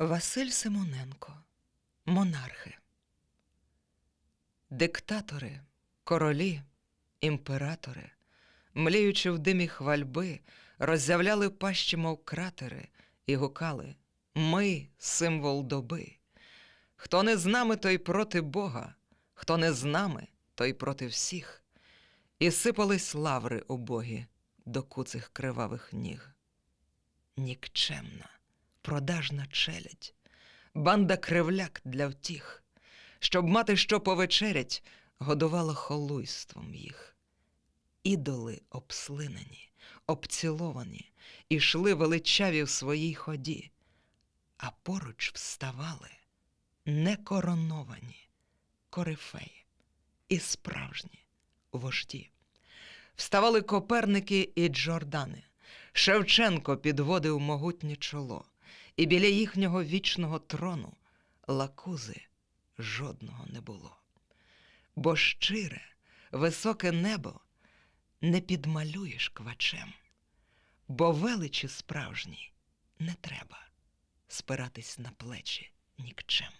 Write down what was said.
Василь Симоненко, монархи, диктатори, королі, імператори, мліючи в димі хвальби, роззявляли пащі, мов кратери, і гукали Ми символ доби. Хто не з нами, той проти Бога, хто не з нами, той проти всіх. І сипались лаври убогі до куцих кривавих ніг. Нікчемна, продажна челядь, банда кривляк для втіх, щоб мати що повечерять, годувала холуйством їх. Ідоли обслинені, обціловані, ішли величаві в своїй ході, а поруч вставали некороновані корифеї і справжні вожді. Вставали Коперники і Джордани. Шевченко підводив могутнє чоло, і біля їхнього вічного трону лакузи жодного не було. Бо щире, високе небо не підмалюєш квачем, бо величі справжні не треба спиратись на плечі нікчем.